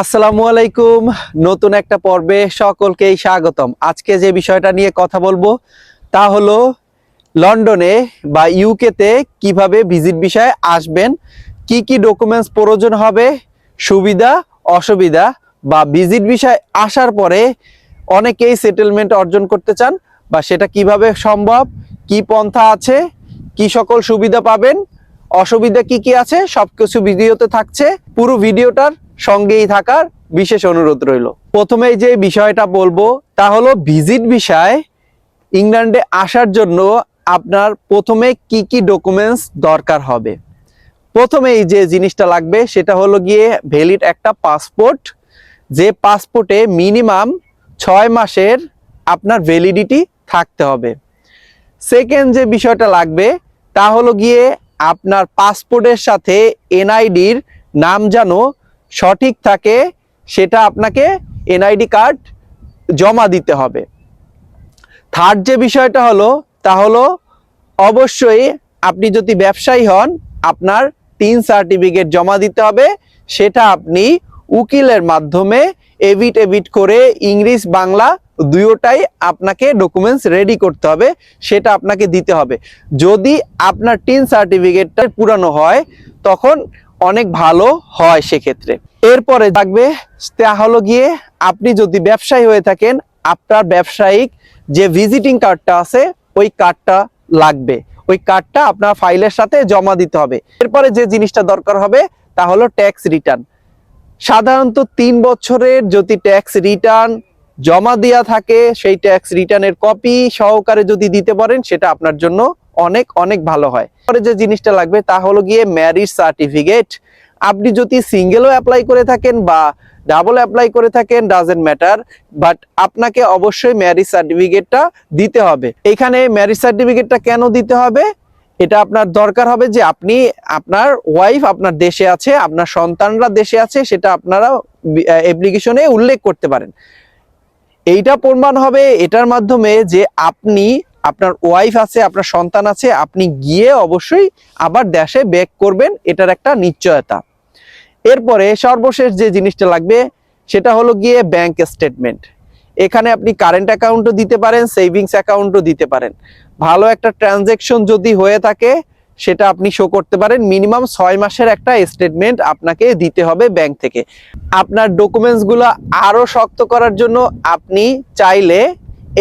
আসসালামু আলাইকুম। নতুন একটা পর্বে সকলকেই স্বাগতম। আজকে যে বিষয়টা নিয়ে কথা বলব তা হলো লন্ডনে বা ইউকেতে কীভাবে ভিজিট বিষয়ে আসবেন, কি কি ডকুমেন্টস প্রয়োজন হবে, সুবিধা, অসুবিধা বা ভিজিট বিষয়ে আসার পরে অনেকেই সেটেলমেন্ট অর্জন করতে চান বা সেটা কীভাবে সম্ভব, কি পন্থা আছে, কি সকল সুবিধা পাবেন, অসুবিধা কি কি আছে, সবকিছু ভিডিওতে থাকছে। পুরো ভিডিওটার সঙ্গেই থাকার বিশেষ অনুরোধ রইল। প্রথমেই যে বিষয়টা বলব, তা হলো ভিজিট বিষয়। ইংল্যান্ডে আসার জন্য আপনার প্রথমে কি কি ডকুমেন্টস দরকার হবে? প্রথমেই যে জিনিসটা লাগবে, সেটা হলো গিয়ে ভ্যালিড একটা পাসপোর্ট। যে পাসপোর্টে মিনিমাম ছয় মাসের আপনার ভ্যালিডিটি থাকতে হবে। সেকেন্ড যে বিষয়টা লাগবে, তা হলো গিয়ে আপনার পাসপোর্টের সাথে এনআইডির নাম যেন সঠিক থাকে, সেটা আপনাকে এনআইডি কার্ড জমা দিতে হবে। থার্ড যে বিষয়টা হলো, তা হলো অবশ্যই আপনি যদি ব্যবসায়ী হন, আপনার তিন সার্টিফিকেট জমা দিতে হবে। সেটা আপনি উকিলের মাধ্যমে এভিট এভিট করে ইংলিশ বাংলা দুয়োটাই আপনাকে ডকুমেন্টস রেডি করতে হবে, সেটা আপনাকে দিতে হবে। যদি আপনার টিন সার্টিফিকেটটা পুরানো হয়, তখন অনেক ভালো হয় সেক্ষেত্রে। এরপরে থাকবে, তা হলো গিয়ে আপনি যদি ব্যবসায়ী হয়ে থাকেন, আপনার ব্যবসায়িক যে ভিজিটিং কার্ডটা আছে, ওই কার্ডটা লাগবে। ওই কার্ডটা আপনার ফাইলের সাথে জমা দিতে হবে। এরপরে যে জিনিসটা দরকার হবে, তা হলো ট্যাক্স রিটার্ন সাধারণত তিন বছরের যদি ট্যাক্স রিটার্ন জমা দেওয়া থাকে, সেই ট্যাক্স রিটার্নের কপি সহকারে যদি দিতে পারেন, সেটা আপনার জন্য অনেক অনেক ভালো হয়। পরে যে জিনিসটা লাগবে তা হলো গিয়ে ম্যারিজ সার্টিফিকেট আপনি যদি সিঙ্গেলও অ্যাপ্লাই করে থাকেন বা ডাবল অ্যাপ্লাই করে থাকেন ডাজেন্ট ম্যাটার বাট আপনাকে অবশ্যই ম্যারিজ সার্টিফিকেটটা দিতে হবে। এখানে ম্যারিজ সার্টিফিকেটটা কেন দিতে হবে? এটা আপনার দরকার হবে যে আপনি আপনার ওয়াইফ আপনার দেশে আছে, আপনার সন্তানরা দেশে আছে, সেটা আপনারা অ্যাপ্লিকেশনে উল্লেখ করতে পারেন। এইটা প্রমাণ হবে এটার মাধ্যমে যে আপনি আপনার ওয়াইফ আছে, আপনার সন্তান আছে, আপনি গিয়ে অবশ্যই আবার দেশে ব্যাক করবেন, এটার একটা নিশ্চয়তা। এরপরে সর্বশেষ যে জিনিসটা লাগবে, সেটা হলো গিয়ে ব্যাংক স্টেটমেন্ট এখানে আপনি কারেন্ট অ্যাকাউন্টও দিতে পারেন সেভিংস অ্যাকাউন্টও দিতে পারেন। ভালো একটা ট্রানজেকশন যদি হয়ে থাকে, সেটা আপনি শো করতে পারেন। মিনিমাম ছয় মাসের একটা স্টেটমেন্ট আপনাকে দিতে হবে ব্যাংক থেকে। আপনার ডকুমেন্টসগুলো আরও শক্ত করার জন্য আপনি চাইলে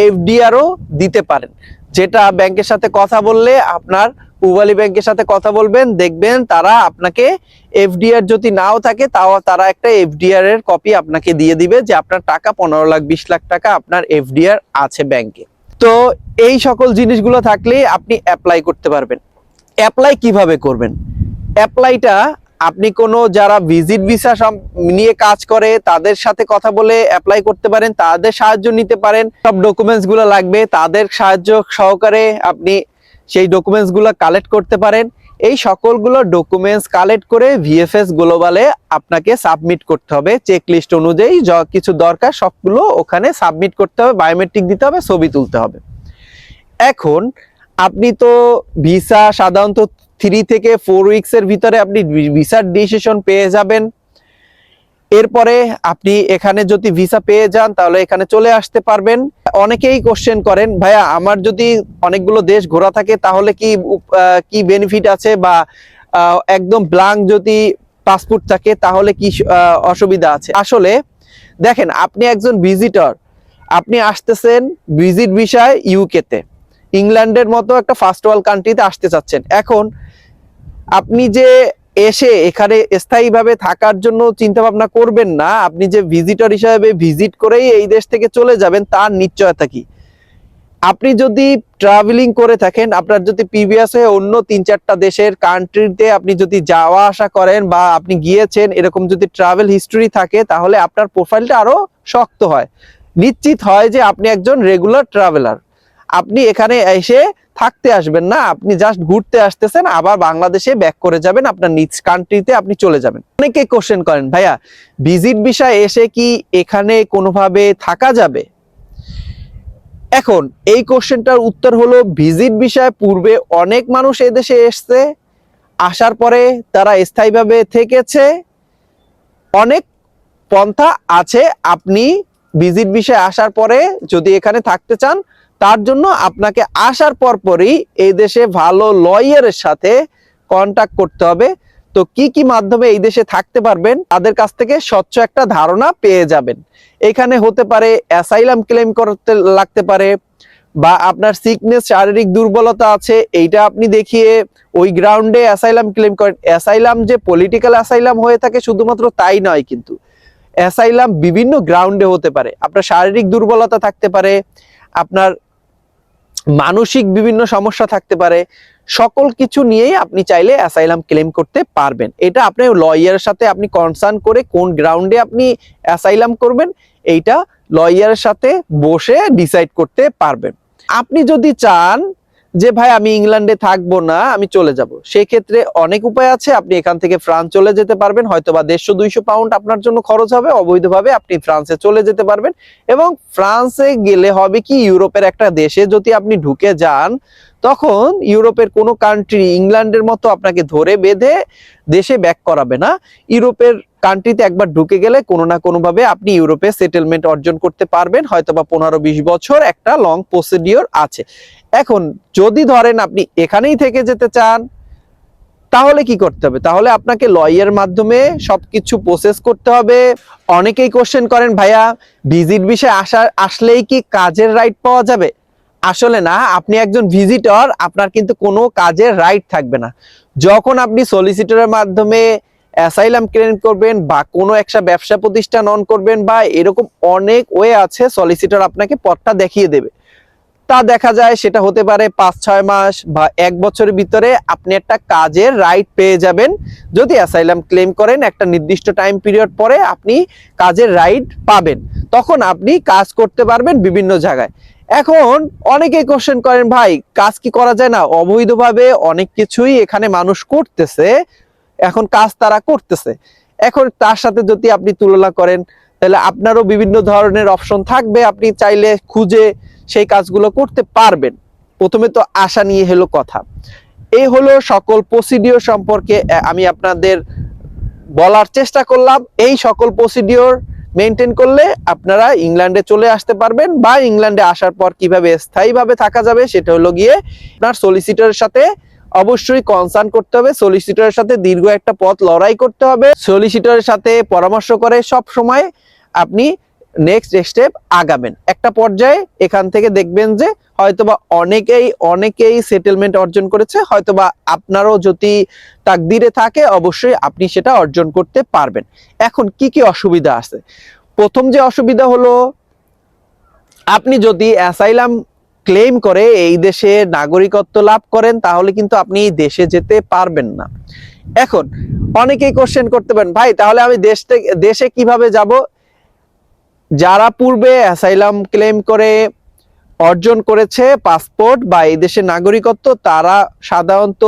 এফডিআরও দিতে পারেন। যেটা ব্যাংকের সাথে কথা বললে আপনার পূবালী ব্যাংকের সাথে কথা বলবেন, দেখবেন তারা আপনাকে এফডিআর যদি নাও থাকে, তাও তারা একটা এফডিআর এর কপি আপনাকে দিয়ে দিবে যে আপনার টাকা পনেরো লাখ, বিশ লাখ টাকা আপনার এফডিআর আছে ব্যাংকে তো এই সকল জিনিসগুলো থাকলে আপনি অ্যাপ্লাই করতে পারবেন। অ্যাপ্লাই কীভাবে করবেন? অ্যাপ্লাইটা আপনি কোনো যারা ভিজিট ভিসা নিয়ে কাজ করে, তাদের সাথে কথা বলে অ্যাপ্লাই করতে পারেন, তাদের সাহায্য নিতে পারেন। সব ডকুমেন্টসগুলো লাগবে, তাদের সাহায্য সহকারে আপনি সেই ডকুমেন্টসগুলো কালেক্ট করতে পারেন। এই সকলগুলো ডকুমেন্টস কালেক্ট করে ভিএফএস গ্লোবালে আপনাকে সাবমিট করতে হবে। চেক লিস্ট অনুযায়ী যা কিছু দরকার, সবগুলো ওখানে সাবমিট করতে হবে বায়োমেট্রিক দিতে হবে, ছবি তুলতে হবে। এখন, আপনি তো ভিসা সাধারণত থ্রি থেকে ফোর উইকস এর ভিতরে আপনি ভিসার ডিসিশন পেয়ে যাবেন। এরপরে আপনি এখানে যদি ভিসা পেয়ে যান, তাহলে এখানে চলে আসতে পারবেন। অনেকেই কোশ্চেন করেন, ভাইয়া, আমার যদি অনেকগুলো দেশ ঘোরা থাকে, তাহলে কি কি বেনিফিট আছে? বা একদম ব্লাঙ্ক যদি পাসপোর্ট থাকে, তাহলে কি অসুবিধা আছে? আসলে দেখেন, আপনি একজন ভিজিটর আপনি আসতেছেন ভিজিট বিষয় ইউকেতে ইংল্যান্ডের মতো একটা ফার্স্ট ওয়ার্ল্ড কান্ট্রিতে আসতে চাচ্ছেন। এখন আপনি যে এসে এখানে স্থায়ীভাবে থাকার জন্য চিন্তা ভাবনা করবেন না, আপনি যে ভিজিটর হিসাবে ভিজিট করেই এই দেশ থেকে চলে যাবেন, তার নিশ্চয়তা কি? আপনি যদি ট্রাভেলিং করে থাকেন, আপনার যদি প্রিভিয়াস হয়ে অন্য তিন চারটা দেশের কান্ট্রিতে আপনি যদি যাওয়া আসা করেন বা আপনি গিয়েছেন, এরকম যদি ট্রাভেল হিস্টোরি থাকে, তাহলে আপনার প্রোফাইলটা আরও শক্ত হয়। নিশ্চিত হয় যে আপনি একজন রেগুলার ট্রাভেলার আপনি এখানে এসে থাকতে আসবেন না। আপনি জাস্ট ঘুরতে আসতেছেন, আবার বাংলাদেশে ব্যাক করে যাবেন, আপনার নিজ কান্ট্রিতে আপনি চলে যাবেন। অনেকে কোশ্চেন করেন, ভাইয়া ভিজিট বিষয় এসে কি এখানে কোনোভাবে থাকা যাবে? এখন, এই কোশ্চেনটার উত্তর হলো ভিজিট বিষয় পূর্বে অনেক মানুষ এদেশে এসছে, আসার পরে তারা স্থায়ীভাবে থেকেছে। অনেক পন্থা আছে, আপনি ভিজিট বিষয়ে আসার পরে যদি এখানে থাকতে চান তার জন্য আপনাকে আসার পরপরই এই দেশে ভালো লয়ারের সাথে কন্ট্যাক্ট করতে হবে। তো কি কি মাধ্যমে এই দেশে থাকতে পারবেন, তাদের কাছ থেকে স্বচ্ছ একটা ধারণা পেয়ে যাবেন। এখানে হতে পারে অ্যাসাইলাম ক্লেম করতে লাগতে পারে বা আপনার সিকনেস শারীরিক দুর্বলতা আছে, এইটা আপনি দেখিয়ে ওই গ্রাউন্ডে অ্যাসাইলাম ক্লেম করেন। অ্যাসাইলাম যে পলিটিক্যাল অ্যাসাইলাম হয়ে থাকে শুধুমাত্র তাই নয় কিন্তু। অ্যাসাইলাম বিভিন্ন গ্রাউন্ডে হতে পারে। আপনার শারীরিক দুর্বলতা থাকতে পারে, আপনার মানসিক বিভিন্ন সমস্যা থাকতে পারে, সকল কিছু নিয়েই আপনি চাইলে অ্যাসাইলাম ক্লেম করতে পারবেন। এটা আপনি লয়ারের সাথে আপনি কনসার্ন করে কোন গ্রাউন্ডে আপনি অ্যাসাইলাম করবেন, এইটা লয়ারের সাথে বসে ডিসাইড করতে পারবেন। আপনি যদি চান যে, ভাই, আমি ইংল্যান্ডে থাকব না, আমি চলে যাব। সেই ক্ষেত্রে অনেক উপায় আছে। আপনি এখান থেকে ফ্রান্স চলে যেতে পারবেন। হয়তো বা দেড়শো দুইশো পাউন্ড আপনার জন্য খরচ হবে। অবৈধভাবে আপনি ফ্রান্সে চলে যেতে পারবেন। এবং ফ্রান্সে গেলে হবে কি, ইউরোপের একটা দেশে যদি আপনি ঢুকে যান, তখন ইউরোপের কোনো কান্ট্রি ইংল্যান্ডের মতো আপনাকে ধরে বেঁধে দেশে ব্যাক করাবে না। ইউরোপের কান্ট্রিতে একবার ঢুকে গেলে কোনো না কোনো ভাবে আপনি ইউরোপে সেটেলমেন্ট অর্জন করতে পারবেন হয়তো বা পনেরো বিশ বছর একটা লং প্রসিডিওর আছে। এখন যদি ধরেন আপনি এখানেই থেকে যেতে চান, তাহলে কি করতে হবে? তাহলে আপনাকে লয়ের মাধ্যমে সবকিছু প্রসেস করতে হবে। অনেকেই কোশ্চেন করেন, ভাইয়া ভিজিট বিষয়ে আসা, আসলেই কি কাজের রাইট পাওয়া যাবে? আসলে না, আপনি একজন ভিজিটর আপনার কিন্তু কোনো কাজের রাইট থাকবে না। যখন আপনি সলিসিটরের মাধ্যমে অ্যাসাইলাম ক্লেম করবেন বা কোনো একটা ব্যবসা প্রতিষ্ঠান অন করবেন বা এরকম অনেক ওয়ে আছে সলিসিটর আপনাকে পথটা দেখিয়ে দেবে। তা দেখা যায় সেটা হতে পারে পাঁচ, ছয় মাস বা এক বছরের ভিতরে আপনি একটা কাজের রাইট পেয়ে যাবেন। যদি অ্যাসাইলাম ক্লেম করেন, একটা নির্দিষ্ট টাইম পিরিয়ড পরে আপনি কাজের রাইট পাবেন। তখন আপনি কাজ করতে পারবেন বিভিন্ন জায়গায়। এখন অনেকেই কোশ্চেন করেন, ভাই, কাজ কি করা যায় না? অবৈধভাবে অনেক কিছুই এখানে মানুষ করতেছে। এখন কাজ তারা করতেছে। এখন তার সাথে যদি আপনি তুলনা করেন, তাহলে আপনারও বিভিন্ন ধরনের অপশন থাকবে। আপনি চাইলে খুঁজে সেই কাজগুলো করতে পারবেন। প্রথমে তো আশা নিয়ে হলো কথা। এই হলো সকল প্রসিডিওর সম্পর্কে আমি আপনাদের বলার চেষ্টা করলাম। এই সকল প্রসিডিওর মেনটেন করলে আপনারা ইংল্যান্ডে চলে আসতে পারবেন বা ইংল্যান্ডে আসার পর কীভাবে স্থায়ীভাবে থাকা যাবে, সেটা হলো গিয়ে আপনার সলিসিটরের সাথে অবশ্যই কনসার্ন করতে হবে। সলিসিটরের সাথে দীর্ঘ একটা পথ লড়াই করতে হবে। সলিসিটরের সাথে পরামর্শ করে সব সময় আপনি নেক্সট স্টেপ আগাবেন। একটা পর্যায়ে এখান থেকে দেখবেন যে হয়তোবা অনেকেই অনেকেই সেটেলমেন্ট অর্জন করেছে। হয়তোবা আপনারও যদি তাকদিরে থাকে, অবশ্যই আপনি সেটা অর্জন করতে পারবেন। এখন কি কি অসুবিধা আছে? প্রথম যে অসুবিধা হলো, আপনি যদি অ্যাসাইলাম ক্লেম করে এই দেশে নাগরিকত্ব লাভ করেন, তাহলে কিন্তু আপনি দেশে যেতে পারবেন না। এখন, অনেকেই কোশ্চেন করতে পারেন, ভাই, তাহলে আমি দেশ থেকে দেশে কীভাবে যাব? যারা পূর্বে অ্যাসাইলাম ক্লেম করে অর্জন করেছে পাসপোর্ট বা এই দেশের নাগরিকত্ব, তারা সাধারণত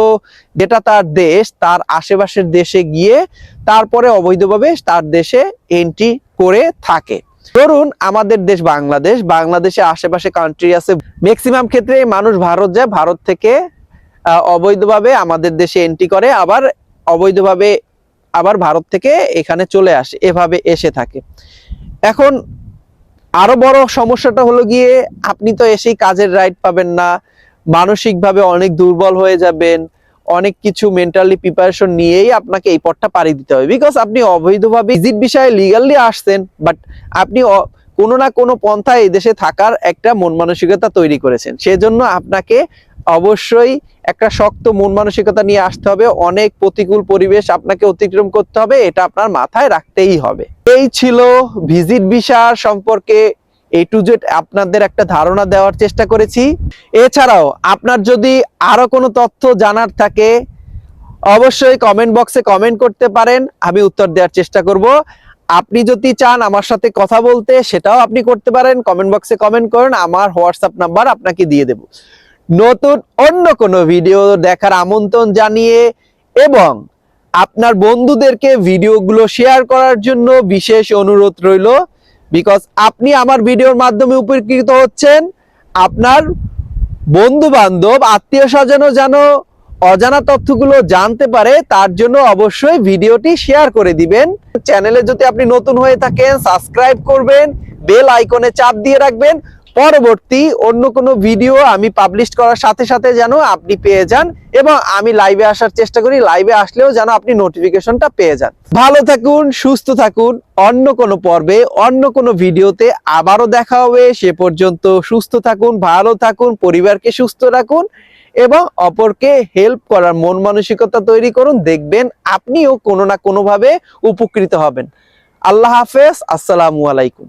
যেটা তার দেশ, তার আশেপাশের দেশে গিয়ে তারপরে অবৈধভাবে তার দেশে এন্ট্রি করে থাকে। ধরুন আমাদের দেশ বাংলাদেশ, বাংলাদেশে আশেপাশে কান্ট্রি আছে। ম্যাক্সিমাম ক্ষেত্রে মানুষ ভারত যায়, ভারত থেকে অবৈধভাবে আমাদের দেশে এন্ট্রি করে, আবার অবৈধভাবে আবার ভারত থেকে এখানে চলে আসে, এভাবে এসে থাকে। এখন আরও বড় সমস্যাটা হলো গিয়ে, আপনি তো এসেই কাজের রাইট পাবেন না, মানসিকভাবে অনেক দুর্বল হয়ে যাবেন অনেক কিছু মেন্টালি প্রিপারেশন নিয়েই আপনাকে এই পথটা পাড়ি দিতে হবে। বিকজ আপনি অবৈধভাবে ভিজিট বিষয়ে লিগালি আসছেন বাট আপনি কোনো না কোনো পন্থায় এই দেশে থাকার একটা মন মানসিকতা তৈরি করেছেন। সেজন্য আপনাকে অবশ্যই একটা শক্ত মন মানসিকতা নিয়ে আসতে হবে। অনেক প্রতিকূল পরিবেশ আপনাকে অতিক্রম করতে হবে, এটা আপনার মাথায় রাখতেই হবে। এই ছিল ভিজিট ভিসা সম্পর্কে এ টু জেড আপনাদের একটা ধারণা দেওয়ার চেষ্টা করেছি। এছাড়াও আপনার যদি আরও কোনো তথ্য জানার থাকে, অবশ্যই কমেন্ট বক্সে কমেন্ট করতে পারেন, আমি উত্তর দেওয়ার চেষ্টা করব। আপনি যদি চান আমার সাথে কথা বলতে, সেটাও আপনি করতে পারেন কমেন্ট বক্সে কমেন্ট করুন, আমার হোয়াটসঅ্যাপ নাম্বার আপনাকে দিয়ে দেব। নতুন অন্য কোনো ভিডিও দেখার আমন্ত্রণ জানিয়ে এবং আপনার বন্ধুদেরকে ভিডিওগুলো শেয়ার করার জন্য বিশেষ অনুরোধ রইল। বিকজ আপনি আমার ভিডিওর মাধ্যমে উপকৃত হচ্ছেন। আপনার বন্ধু বান্ধব আত্মীয় স্বজনও যেন অজানা তথ্যগুলো জানতে পারে, তার জন্য অবশ্যই ভিডিওটি শেয়ার করে দিবেন। চ্যানেলে যদি আপনি নতুন হয়ে থাকেন সাবস্ক্রাইব করবেন বেল আইকনে চাপ দিয়ে রাখবেন। পরবর্তী অন্য কোনো ভিডিও আমি পাবলিশ করার সাথে সাথে যেন আপনি পেয়ে যান এবং আমি লাইভে আসার চেষ্টা করি। লাইভে আসলেও যেন আপনি নোটিফিকেশনটা পেয়ে যান। ভালো থাকুন, সুস্থ থাকুন। অন্য কোনো পর্বে, অন্য কোনো ভিডিওতে আবারও দেখা হবে। সে পর্যন্ত সুস্থ থাকুন, ভালো থাকুন, পরিবারকে সুস্থ রাখুন এবং অপরকে হেল্প করার মন মানসিকতা তৈরি করুন। দেখবেন আপনিও কোনো না কোনোভাবে উপকৃত হবেন। আল্লাহ হাফেজ। আসসালামু আলাইকুম।